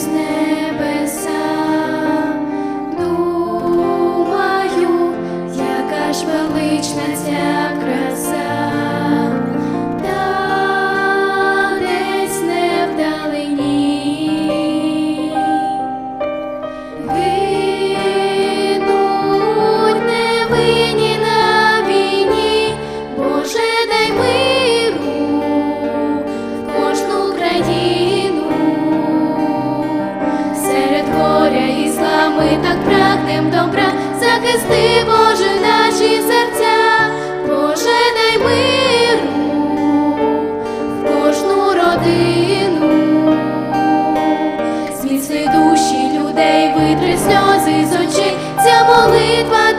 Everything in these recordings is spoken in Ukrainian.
His name. Так прагнем добра, захисти, Боже, наші серця, Боже, дай миру в кожну родину, зміцни душі людей, витри сльози з очей, ця молитва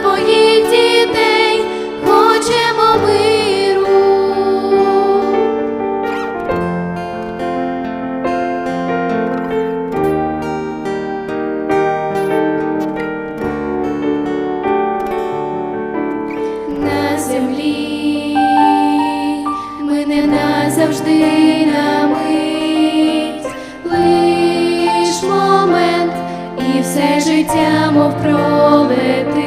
de.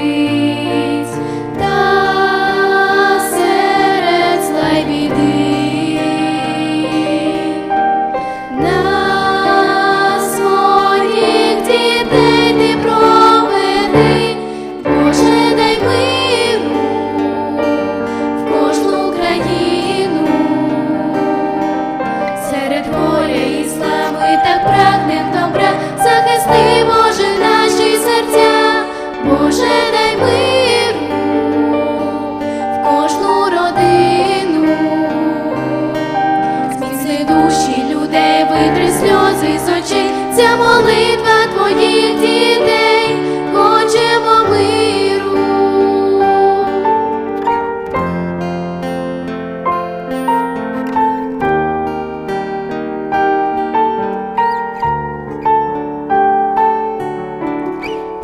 Витри сльози з очей, ця молитва твоїх дітей, хочемо миру.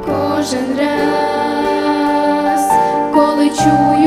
Кожен раз, коли чую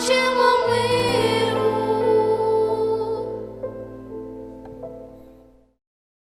Chia